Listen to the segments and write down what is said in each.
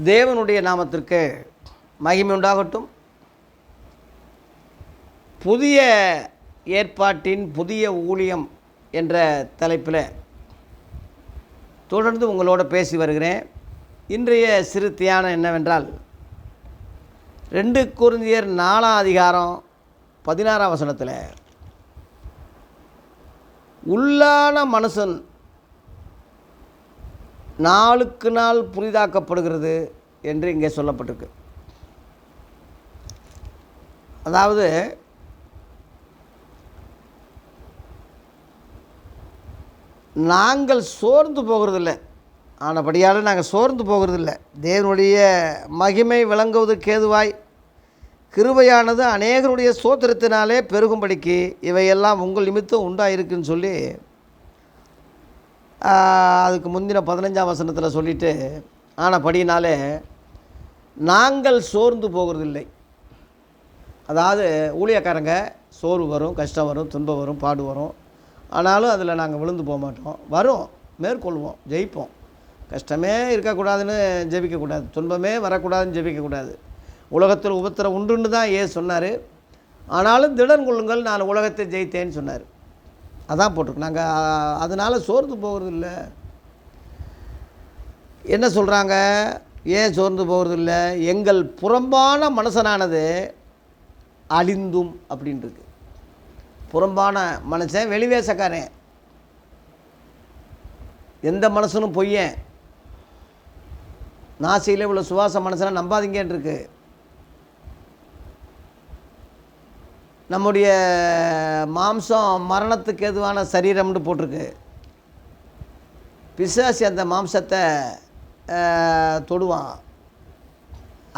தேவனுடைய நாமத்திற்கு மகிமை உண்டாகட்டும். புதிய ஏற்பாட்டின் புதிய ஊழியம் என்ற தலைப்பில் தொடர்ந்து உங்களோட பேசி வருகிறேன். இன்றைய சிறு தியானம் என்னவென்றால் ரெண்டு குருந்தியர் நாலாம் அதிகாரம் பதினாறாம் வசனத்தில் உள்ளான மனுஷன் நாளுக்கு நாள் புரிதாக்கப்படுகிறது என்று இங்கே சொல்லப்பட்டிருக்கு. அதாவது நாங்கள் சோர்ந்து போகிறதில்ல. ஆனபடியால் நாங்கள் சோர்ந்து போகிறதில்ல. தேவனுடைய மகிமை விளங்குவதற்கு ஏதுவாய் கிருபையானது அநேகருடைய சோத்திரத்தினாலே பெருகும்படிக்கு இவையெல்லாம் உங்கள் நிமித்தம் உண்டாயிருக்குன்னு சொல்லி அதுக்கு முந்தின பதினஞ்சாம் வசனத்தில் ஆனால் ஆனபடினாலே நாங்கள் சோர்ந்து போகிறதில்லை. அதாவது ஊழியக்காரங்க சோர்வு வரும் கஷ்டம் வரும் துன்பம் வரும் பாடு வரும். ஆனாலும் அதில் நாங்கள் விழுந்து போக மாட்டோம். வரும் மேற்கொள்வோம் ஜெயிப்போம். கஷ்டமே இருக்கக்கூடாதுன்னு ஜெபிக்கக்கூடாது துன்பமே வரக்கூடாதுன்னு ஜெபிக்கக்கூடாது உலகத்தில் உபத்திரம் உண்டுன்னு தான் ஏ சொன்னார். ஆனாலும் திடன் கொள்ளுங்கள் நான் உலகத்தை ஜெயித்தேன்னு சொன்னார். அதான் போட்டிருக்கு. நாங்கள் அதனால் சோர்ந்து போகிறது இல்லை என்ன சொல்கிறாங்க ஏன் சோர்ந்து போகிறது இல்லை எங்கள் புறம்பான மனுஷனானது அழிந்தும் அப்படின்ட்டுருக்கு புறம்பான மனுஷன் வெளிவேசக்காரன் எந்த மனுஷனும் பொய்யன். நாசியில் உள்ள சுவாச மனுஷனை நம்பாதீங்கன்னு நம்முடைய மாம்சம் மரணத்துக்கு எதுவான சரீரம்னு போட்டிருக்கு. பிசாசி அந்த மாம்சத்தை தொடுவான்.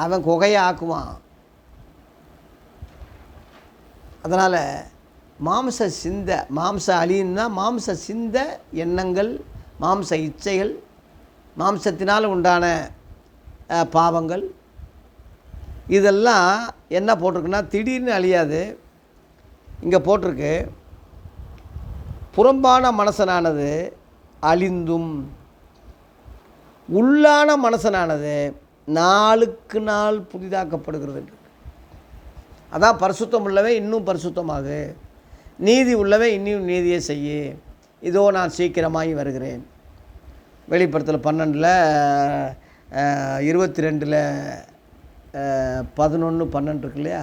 அவன் குகையை ஆக்குவான். அதனால் மாம்ச சிந்த மாம்ச அழின்னா மாம்ச சிந்த எண்ணங்கள் மாம்ச இச்சைகள் மாம்சத்தினால் உண்டான பாவங்கள். இதெல்லாம் என்ன போட்டிருக்குன்னா திடீர்னு அழியாது. இங்கே போட்டிருக்கு. புறம்பான மனசனானது அழிந்தும் உள்ளான மனசனானது நாளுக்கு நாள் புதிதாக்கப்படுகிறது அதான் பரிசுத்தம் உள்ளவன் இன்னும் பரிசுத்தமாகு. நீதி உள்ளவன் இன்னும் நீதியை செய்யு. இதோ நான் சீக்கிரமாகி வருகிறேன். வெளிப்படத்தில் பன்னெண்டில் இருபத்தி ரெண்டில் பதினொன்று பன்னெண்டு இருக்கு இல்லையா?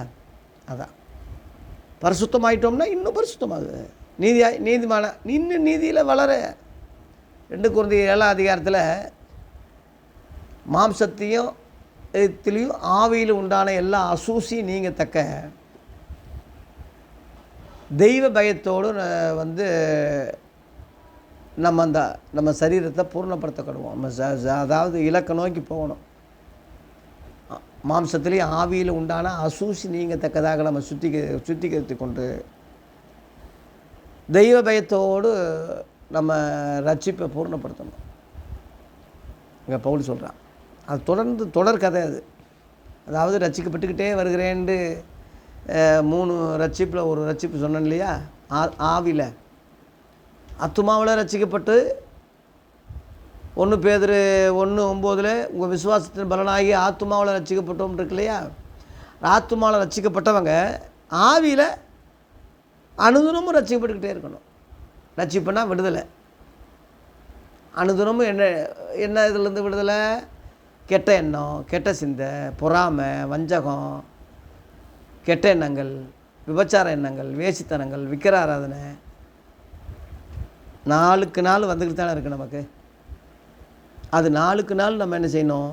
அதான். பரிசுத்தமாயிட்டோம்னா இன்னும் பரிசுத்தமாகுது. நீதியாய் நீதிமான இன்னும் நீதியில் வளர. ரெண்டு குருந்தி ஏழாம் அதிகாரத்தில் மாம்சத்தையும் இதுலேயும் ஆவியில் உண்டான எல்லா அசூசியும் நீங்கள் தக்க தெய்வ பயத்தோடு வந்து நம்ம அந்த நம்ம சரீரத்தை பூர்ணப்படுத்தப்படுவோம். நம்ம அதாவது இலக்கை நோக்கி போகணும். மாம்சத்திலையும் ஆவியில் உண்டான அசூசி நீங்கத்தக்கதாக நம்ம சுத்திக சுத்திகரித்து கொண்டு தெய்வ பயத்தோடு நம்ம ரட்சிப்பை பூர்ணப்படுத்தணும். இங்கே பவுல் சொல்கிறான் அது தொடர்ந்து தொடர் கதை அது. அதாவது ரட்சிக்கப்பட்டுக்கிட்டே வருகிறேன்ட்டு மூணு ரட்சிப்பில் ஒரு ரட்சிப்பு சொன்னேன் இல்லையா? ஆ ஆவியில் அத்துமாவில் ரட்சிக்கப்பட்டு ஒன்று பேதர் ஒன்று ஒம்போதில் உங்கள் விசுவாசத்தின் பலனாகி ஆத்துமாவில் ரசிக்கப்பட்டோம் இருக்கு இல்லையா ஆத்துமாவில் ரசிக்கப்பட்டவங்க ஆவியில் அனுதினமும் ரட்சிக்கப்பட்டுக்கிட்டே இருக்கணும். ரசிப்புனா விடுதலை. அனுதினமும் என்ன என்ன இதுலேருந்து விடுதலை? கெட்ட எண்ணம் கெட்ட சிந்தை பொறாமை வஞ்சகம் கெட்ட எண்ணங்கள் விபச்சார எண்ணங்கள் வேசித்தனங்கள் விக்கிர ஆராதனை. நாளுக்கு நாள் வந்துக்கிட்டு தானே இருக்குது நமக்கு. அது நாளுக்கு நாள் நம்ம என்ன செய்யணும்?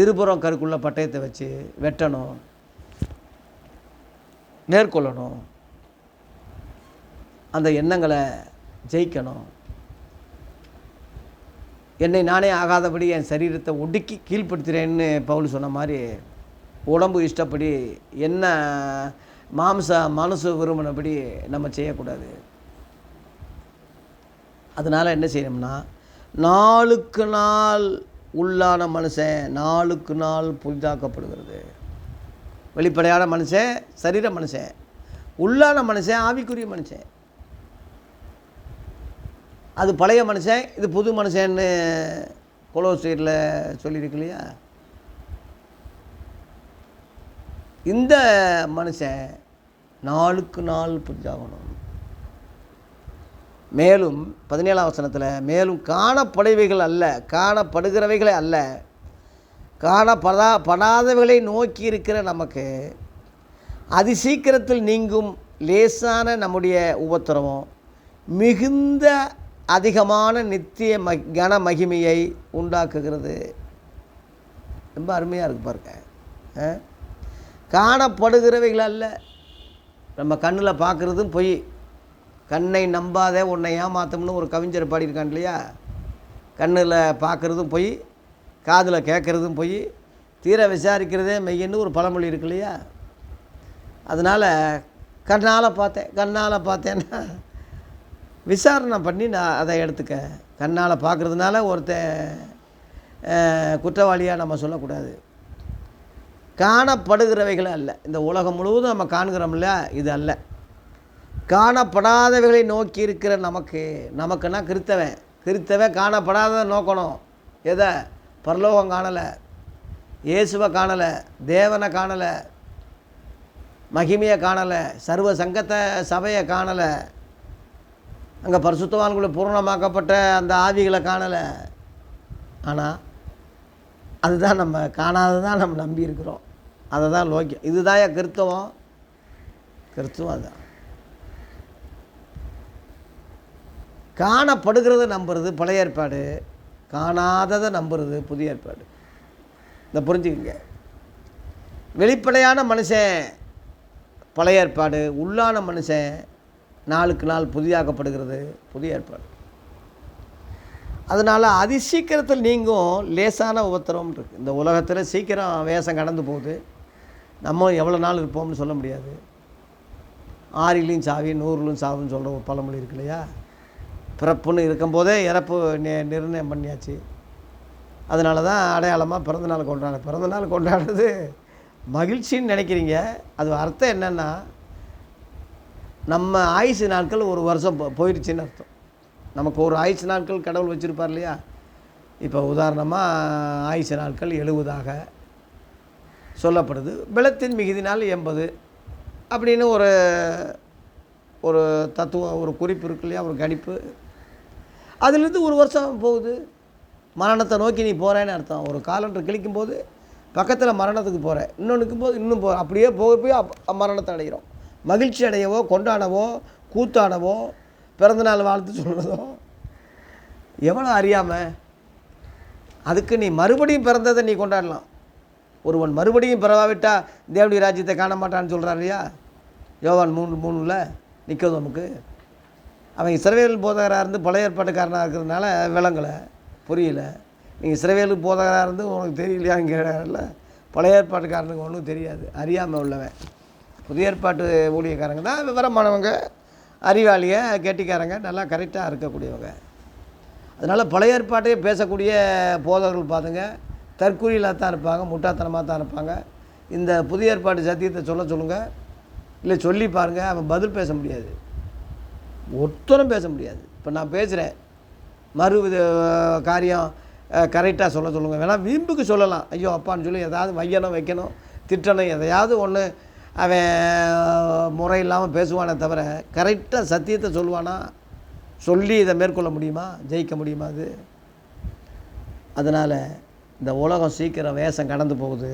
இருபுறம் கருக்குள்ள பட்டயத்தை வச்சு வெட்டணும். மேற்கொள்ளணும். அந்த எண்ணங்களை ஜெயிக்கணும். என்னை நானே ஆகாதபடி என் சரீரத்தை ஒடுக்கி கீழ்ப்படுத்துகிறேன்னு பவுல் சொன்ன மாதிரி உடம்பு இஷ்டப்படி என்ன மாம்ச மனசு விரும்பினபடி நம்ம செய்யக்கூடாது. அதனால் என்ன செய்யணும்னா நாளுக்கு நாள் உள்ளான மனுஷன் நாளுக்கு நாள் புதிதாக்கப்படுகிறது. வெளிப்படையான மனுஷன் சரீர மனுஷன். உள்ளான மனுஷன் ஆவிக்குரிய மனுஷன். அது பழைய மனுஷன் இது புது மனுஷன்னு கொலோசீரில் சொல்லியிருக்கு இல்லையா? இந்த மனுஷன் நாளுக்கு நாள் புரிஞ்சாகணும் மேலும் பதினேழாம் வசனத்தில் மேலும் காணப்படைவைகள் அல்ல காணப்படுகிறவைகளே அல்ல. காணப்படா படாதவைகளை நோக்கி இருக்கிற நமக்கு அதி சீக்கிரத்தில் நீங்கும் லேசான நம்முடைய உபத்திரவம் மிகுந்த அதிகமான நித்திய ம கன மகிமையை உண்டாக்குகிறது. ரொம்ப அருமையாக இருக்கு பாருங்க. காணப்படுகிறவைகள் அல்ல. நம்ம கண்ணில் பார்க்குறதும் பொய். கண்ணை நம்பாத உன்னை ஏமாத்தம்னு ஒரு கவிஞர் பாடியிருக்கான் இல்லையா? கண்ணில் பார்க்குறதும் போய் காதில் கேட்குறதும் போய் தீர விசாரிக்கிறதே மெய்யன்னு ஒரு பழமொழி இருக்கு இல்லையா? அதனால் கண்ணால் பார்த்தேன் கண்ணால் பார்த்தேன்னா விசாரணை பண்ணி நான் அதை எடுத்துக்க கண்ணால் பார்க்குறதுனால ஒருத்தன் குற்றவாளியாக நம்ம சொல்லக்கூடாது. காணப்படுகிறவைகளும் அல்ல. இந்த உலகம் முழுவதும் நம்ம காண்கிறோம்ல இது அல்ல. காணப்படாதவைகளை நோக்கி இருக்கிற நமக்கு நமக்குன்னா கிறித்தவன்? கிறித்தவன் காணப்படாததை நோக்கணும். எதை? பரலோகம் காணலை இயேசுவை காணலை தேவனை காணலை மகிமையை காணலை சர்வ சங்கத்தை சபையை காணலை அங்கே பரிசுத்தவான்களை பூரணமாக்கப்பட்ட அந்த ஆவிகளை காணலை. ஆனால் அதுதான் நம்ம காணாததான் நம்ம நம்பி இருக்கிறோம். அதை தான் லோக்கியம் இதுதான் என் கிறித்தவம் கிறிஸ்துவம் அதுதான். காணப்படுகிறத நம்புறது பழைய ஏற்பாடு காணாததை நம்புறது புதிய ஏற்பாடு. இந்த புரிஞ்சுக்கங்க. வெளிப்படையான மனுஷன் பழைய ஏற்பாடு உள்ளான மனுஷன் நாளுக்கு நாள் புதிதாக்கப்படுகிறது புதிய ஏற்பாடு. அதனால் அதிசீக்கிரத்தில் நீங்கும் லேசான உபத்திரம் இருக்குது இந்த உலகத்தில் சீக்கிரம் வேஷம் கடந்து போகுது. நம்ம எவ்வளோ நாள் இருப்போம்னு சொல்ல முடியாது. ஆறிலையும் சாவி நூறுலையும் சாவுன்னு சொல்கிற ஒரு பழமொழி இருக்கு இல்லையா? பிறப்புன்னு இருக்கும்போதே இறப்பு நி நிர்ணயம் பண்ணியாச்சு. அதனால தான் அடையாளமாக பிறந்தநாள் கொண்டாட பிறந்தநாள் கொண்டாடுறது மகிழ்ச்சின்னு நினைக்கிறீங்க. அது அர்த்தம் என்னென்னா நம்ம ஆயுசு நாட்கள் ஒரு வருஷம் போ- போயிடுச்சின்னு அர்த்தம். நமக்கு ஒரு ஆயுசு நாட்கள் கடவுள் வச்சுருப்பார் இல்லையா? இப்போ உதாரணமாக ஆயுசு நாட்கள் எழுபதாக சொல்லப்படுது. பிளத்தின் மிகுதினால் எண்பது அப்படின்னு ஒரு ஒரு தத்துவம் ஒரு குறிப்பு இருக்கு இல்லையா? ஒரு கணிப்பு. அதுலேருந்து ஒரு வருஷம் போகுது. மரணத்தை நோக்கி நீ போகிறேன்னு அர்த்தம். ஒரு காலண்டர் கிழிக்கும் போது பக்கத்தில் மரணத்துக்கு போகிறேன் இன்னொன்றுக்கும் போது இன்னும் போ அப்படியே போக போய் அப் மரணத்தை அடைகிறோம் மகிழ்ச்சி அடையவோ கொண்டாடவோ கூத்தாடவோ பிறந்தநாள் வாழ்த்து சொல்கிறதோ எவ்வளோ அறியாமல் அதுக்கு நீ மறுபடியும் பிறந்ததை நீ கொண்டாடலாம். ஒருவன் மறுபடியும் பிறவாவிட்டா தேவடி ராஜ்யத்தை காண மாட்டான்னு சொல்கிறார் இல்லையா? யோவான் மூணு மூணுல நிற்கும் நமக்கு அவன் இஸ்ரவேல் போதகராக இருந்து பழைய ஏற்பாட்டுக்காரனாக இருக்கிறதுனால விளங்கலை புரியல. நீங்கள் இஸ்ரவேலு போதகராக இருந்து உனக்கு தெரியலையான்னு கேட்கல பழைய ஏற்பாட்டுக்காரனுக்கு ஒன்றும் தெரியாது அறியாமல் உள்ளவன். புதிய ஏற்பாட்டு ஊழியக்காரங்க தான் விவரமானவங்க அறிவாளிய கெட்டிக்காரங்க நல்லா கரெக்டாக இருக்கக்கூடியவங்க. அதனால் பழைய ஏற்பாட்டையே பேசக்கூடிய போதகர்கள் பார்த்துங்க தற்கூரியில் தான் இருப்பாங்க முட்டாத்தனமாக தான் இருப்பாங்க. இந்த புதிய ஏற்பாட்டு சத்தியத்தை சொல்ல சொல்லுங்கள் இல்லை சொல்லி பாருங்கள் அவன் பதில் பேச முடியாது. ஒருத்தரும் பேச முடியாது. இப்போ நான் பேசுகிறேன் மறு காரியம் கரெக்டாக சொல்ல சொல்லுங்கள் வேணால் வீம்புக்கு சொல்லலாம். ஐயோ அப்பான்னு சொல்லி எதாவது வையணும் வைக்கணும் திட்டணும் எதையாவது ஒன்று அவன் முறை இல்லாமல் பேசுவானே தவிர கரெக்டாக சத்தியத்தை சொல்லுவானா? சொல்லி இதை மேற்கொள்ள முடியுமா? ஜெயிக்க முடியுமா அது? அதனால் இந்த உலகம் சீக்கிரம் வேஷம் கடந்து போகுது.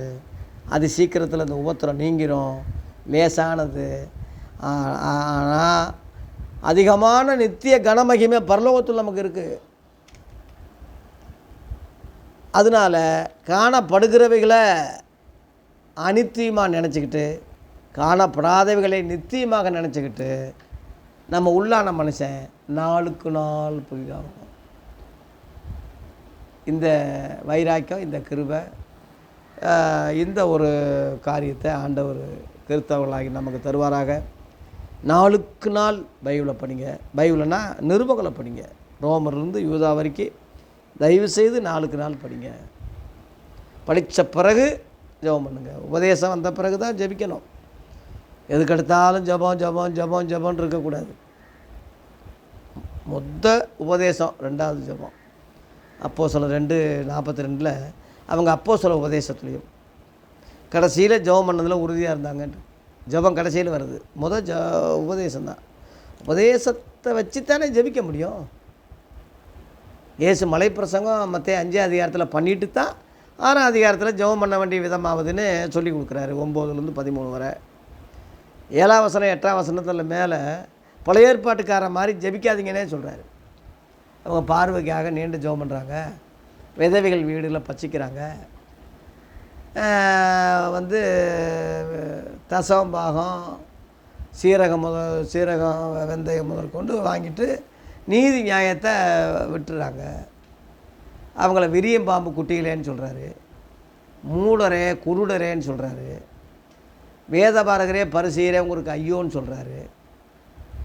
அது சீக்கிரத்தில் இந்த உபத்திரம் நீங்கிரும். லேசானது. ஆனால் அதிகமான நித்திய கனமகிமை பரலோகத்தில் நமக்கு இருக்குது அதனால் காணப்படுகிறவைகளை அனித்தியமாக நினச்சிக்கிட்டு காணப்படாதவைகளை நித்தியமாக நினச்சிக்கிட்டு நம்ம உள்ளான மனுஷன் நாளுக்கு நாள் புதிதாகும் இந்த வைராக்கியம் இந்த கிருபை இந்த ஒரு காரியத்தை ஆண்டவர் கிறிஸ்தவர்களாகி நமக்கு தருவாராக. நாளுக்கு நாள் பைபிளை படிங்க. பைபிள்னா நிருபகலை படிங்க. ரோமர்லேருந்து யூதா வரைக்கும் தயவு செய்து நாளுக்கு நாள் படிங்க. படித்த பிறகு ஜெபம் பண்ணுங்க. உபதேசம் வந்த பிறகு தான் ஜெபிக்கணும். எதுக்கெடுத்தாலும் ஜெபம் ஜெபம் ஜெபம் ஜெபம்னு இருக்கக்கூடாது. மொத்த உபதேசம் ரெண்டாவது ஜெபம். அப்போ சில ரெண்டு நாற்பத்தி ரெண்டில் அவங்க அப்போ சில உபதேசத்துலேயும். கடைசியில் ஜெபம் பண்ணதில் உறுதியாக இருந்தாங்கன்ட்டு. ஜெபம் கடைசியில் வருது. முதல் ஜ உபதேசம் தான் உபதேசத்தை வச்சு தானே ஜெபிக்க முடியும். ஏசு மலை பிரசங்கம் மற்ற அஞ்சே அதிகாரத்தில் பண்ணிட்டு தான் ஆறாம் அதிகாரத்தில் ஜெபம் பண்ண வேண்டிய விதமாவதுன்னு சொல்லி கொடுக்குறாரு. ஒம்போதுலேருந்து பதிமூணு வரை. ஏழாம் வசனம் எட்டாம் வசனத்தில் மேலே பழைய ஏற்பாட்டுக்கார மாதிரி ஜெபிக்காதீங்கன்னே சொல்கிறாரு அவங்க பார்வைக்காக நீண்டு ஜெபம் பண்ணுறாங்க விதவைகள் வீடுகளில் பச்சிக்கிறாங்க வந்து தசம் பாகம் சீரகம் முத சீரகம் வெந்தயம் முதற்கொண்டு வாங்கிட்டு நீதி நியாயத்தை விட்டுறாங்க. அவங்கள விரியம் பாம்பு குட்டிகளேன்னு சொல்கிறாரு மூடரே குருடரேன்னு சொல்கிறாரு வேதபாரகரே பரிசீரே உங்களுக்கு ஐயோன்னு சொல்கிறாரு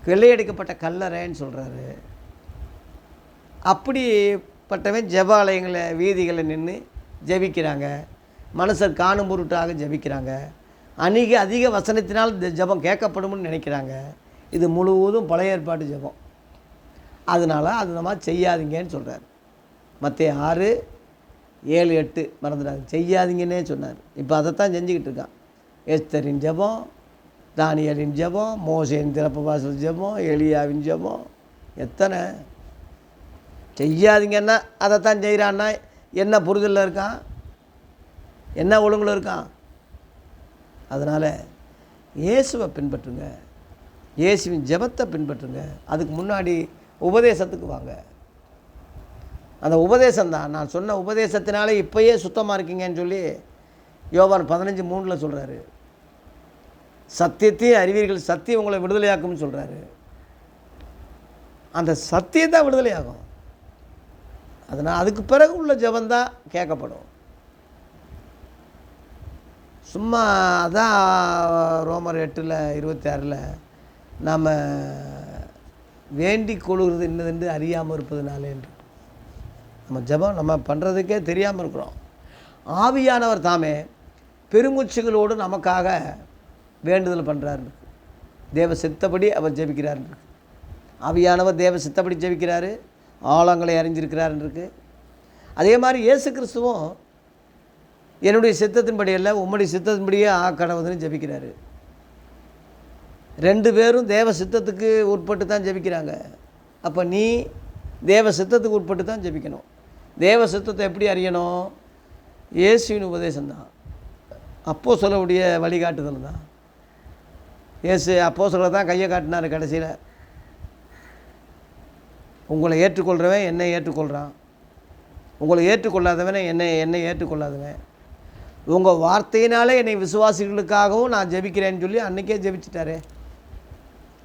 கொள்ளையடிக்கப்பட்ட கல்லறைன்னு சொல்கிறாரு அப்படிப்பட்டவன் ஜபாலயங்களை வீதிகளில் நின்று ஜெபிக்கிறாங்க. மனுஷர் காணும் பொருட்டாக ஜெபிக்கிறாங்க. அன்றைக்கி அதிக வசனத்தினால் இந்த ஜெபம் கேட்கப்படும்னு நினைக்கிறாங்க. இது முழுவதும் பழைய ஏற்பாட்டு ஜெபம். அதனால் அது நம்ம செய்யாதீங்கன்னு சொல்கிறார் மற்ற ஆறு ஏழு எட்டு மறந்துடாங்க செய்யாதீங்கன்னே சொன்னார். இப்போ அதைத்தான் செஞ்சுக்கிட்டு இருக்கான். எஸ்தரின் ஜெபம் தானியலின் ஜெபம் மோசேன் திறப்பு வாசல் ஜெபம் எலியாவின் ஜெபம் எத்தனை? செய்யாதீங்கன்னா அதைத்தான் செய்கிறான்னா என்ன புரிதலில் இருக்கான்? என்ன ஒழுங்கில் இருக்கான்? அதனால் இயேசுவை பின்பற்றுங்க. இயேசுவின் ஜெபத்தை பின்பற்றுங்க. அதுக்கு முன்னாடி உபதேசத்துக்கு வாங்க. அந்த உபதேசம் தான். நான் சொன்ன உபதேசத்தினாலே இப்போயே சுத்தமாக இருக்கீங்கன்னு சொல்லி யோவான் பதினஞ்சு மூணில் சொல்கிறாரு சத்தியத்தையும் அறிவீர்கள். சத்தியம் உங்களை விடுதலையாக்கும்னு சொல்கிறாரு அந்த சத்தியம் தான் விடுதலையாகும். அதனால் அதுக்கு பிறகு உள்ள ஜெபந்தான் கேட்கப்படும். சும்மா அதான் ரோமர் எட்டில் இருபத்தி ஆறில் நாம் வேண்டி கொள்கிறது என்னதென்று அறியாமல் இருப்பதுனாலே என்று. நம்ம ஜெபம் நம்ம பண்ணுறதுக்கே தெரியாமல் இருக்கிறோம். ஆவியானவர் தாமே பெருமூச்சுகளோடு நமக்காக வேண்டுதல் பண்ணுறாரு தேவ சித்தப்படி அவர் ஜெபிக்கிறார் ஆவியானவர் தேவ சித்தப்படி ஜெபிக்கிறாரு. ஆழங்களை அறிஞ்சிருக்கிறாருன்னு இருக்கு. அதே மாதிரி இயேசு கிறிஸ்துவும் என்னுடைய சித்தத்தின்படி அல்ல உம்முடைய சித்தத்தின்படியே ஆ கடவுதுன்னு ஜபிக்கிறாரு. ரெண்டு பேரும் தேவ சித்தத்துக்கு உட்பட்டு தான் ஜெபிக்கிறாங்க. அப்போ நீ தேவ சித்தத்துக்கு உட்பட்டு தான் ஜெபிக்கணும். தேவ சித்தத்தை எப்படி அறியணும்? இயேசுவின் உபதேசம் தான். அப்போ சொல்லக்கூடிய வழிகாட்டுதல் தான். இயேசு அப்போ சொல்ல தான் கையை காட்டினார் கடைசியில். உங்களை ஏற்றுக்கொள்கிறவன் என்னை ஏற்றுக்கொள்கிறான் உங்களை ஏற்றுக்கொள்ளாதவனே என்னை என்னை ஏற்றுக்கொள்ளாதவன். உங்கள் வார்த்தையினாலே என்னை விசுவாசிகளுக்காகவும் நான் ஜெபிக்கிறேன்னு சொல்லி அன்றைக்கே ஜெபிச்சிட்டாரே.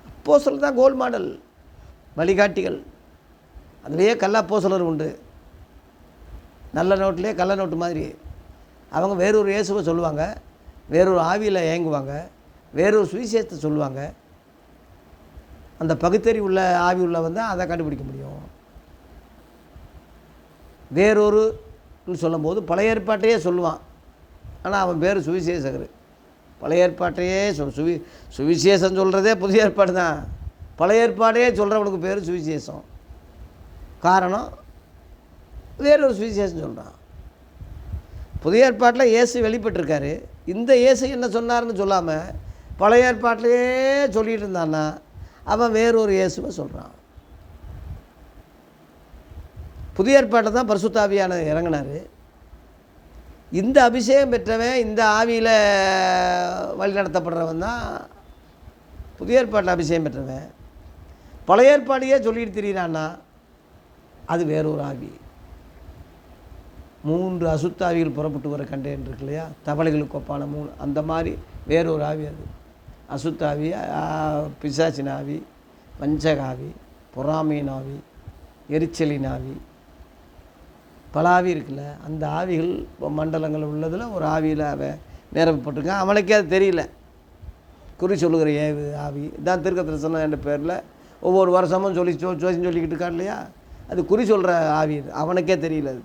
அப்போ சொல்ல தான் கோல் மாடல் வழிகாட்டிகள். அதுலேயே கல்லா அப்போசலர் உண்டு. நல்ல நோட்டிலே கள்ள நோட்டு மாதிரி. அவங்க வேறொரு இயேசுவை சொல்லுவாங்க வேறொரு ஆவியில் ஏங்குவாங்க வேறொரு சுவிசேஷத்தை சொல்லுவாங்க. அந்த பகுத்தறி உள்ள ஆவி உள்ள வந்தால் அதை கண்டுபிடிக்க முடியும். வேறொரு சொல்லும்போது பழைய ஏற்பாட்டையே சொல்லுவான். ஆனால் அவன் பேர் சுவிசேஷகர். பழைய ஏற்பாட்டையே சொல் சுவி சுவிசேஷம் சொல்கிறதே புதிய ஏற்பாடு தான் பழைய ஏற்பாடையே சொல்கிறவனுக்கு பேர் சுவிசேஷம். காரணம் வேறொரு சுவிசேஷம் சொல்கிறான் புதிய ஏற்பாட்டில் இயேசு வெளிப்பட்டிருக்காரு. இந்த இயேசு என்ன சொன்னார்னு சொல்லாமல் பழைய ஏற்பாட்டிலேயே சொல்லிகிட்டு இருந்தான்னா அவன் வேறொரு இயேசுவை சொல்கிறான் புதிய ஏற்பாட்டில் தான் பரிசுத்தாவியான இறங்கினார். இந்த அபிஷேகம் பெற்றவன் இந்த ஆவியில் வழி நடத்தப்படுறவன் தான் புதிய ஏற்பாட்டில் அபிஷேகம் பெற்றவன். பழைய ஏற்பாடையே சொல்லிட்டு திரியிறான்னா அது வேறொரு ஆவி. மூன்று அசுத்தாவிகள் புறப்பட்டு வர கண்டேன் இருக்கு இல்லையா? தவளைகளுக்கு ஒப்பான மூணு. அந்த மாதிரி வேறொரு ஆவி அது. அசுத்தாவி பிசாசின் ஆவி பஞ்சகாவி பொறாமையின் ஆவி எரிச்சலின் ஆவி பல ஆவி இருக்குல்ல அந்த ஆவிகள் இப்போ மண்டலங்கள் உள்ளதில் ஒரு ஆவியில் அவன் நிரப்பப்பட்டிருக்கான் அவனுக்கே அது தெரியல. குறி சொல்லுகிற ஏவு ஆவி. இதான் திருக்கத்தில் சொன்ன என்ற பேரில் ஒவ்வொரு வருஷமும் சொல்லி சோ ஜோசியம் சொல்லிக்கிட்டு இருக்கான் இல்லையா? அது குறி சொல்கிற ஆவி அவனுக்கே தெரியல அது.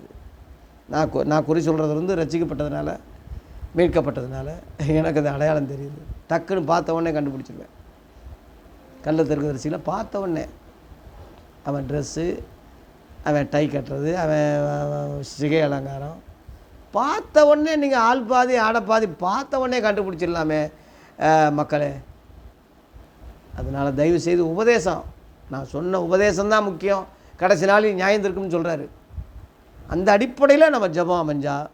நான் நான் குறி சொல்கிறது வந்து ரசிக்கப்பட்டதுனால மீட்கப்பட்டதுனால எனக்கு அது அடையாளம் தெரியுது. டக்குன்னு பார்த்த உடனே கண்டுபிடிச்சிருவேன். கள்ள தெற்கு தரிசியில் பார்த்த உடனே அவன் ட்ரெஸ்ஸு அவன் டை கட்டுறது அவன் சிகை அலங்காரம். பார்த்த உடனே நீங்கள் ஆள் பாதி ஆடை பாதி பார்த்த உடனே கண்டுபிடிச்சிடலாமே மக்களே. அதனால் தயவு செய்து உபதேசம். நான் சொன்ன உபதேசம் தான் முக்கியம். கடைசி நாளில் நியாயம் இருக்கும்னு சொல்கிறாரு அந்த அடிப்படையில் நம்ம ஜெபம் அமைஞ்சால்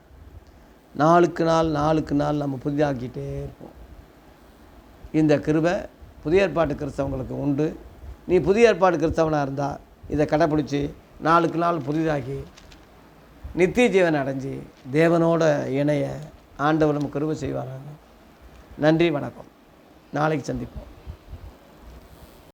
நாளுக்கு நாள் நாளுக்கு நாள் நம்ம புதிதாக்கிட்டே இருப்போம். இந்த கிருபை புதிய ஏற்பாட்டு கிறிஸ்தவங்களுக்கு உண்டு. நீ புதிய ஏற்பாடு கிறிஸ்தவனாக இருந்தால் இதை கடைப்பிடிச்சி நாளுக்கு நாள் புதிதாகி நித்திய ஜீவன் அடைஞ்சு தேவனோட இணைய ஆண்டவர் நம்ம கருவை செய்வாராங்க நன்றி வணக்கம். நாளைக்கு சந்திப்போம்.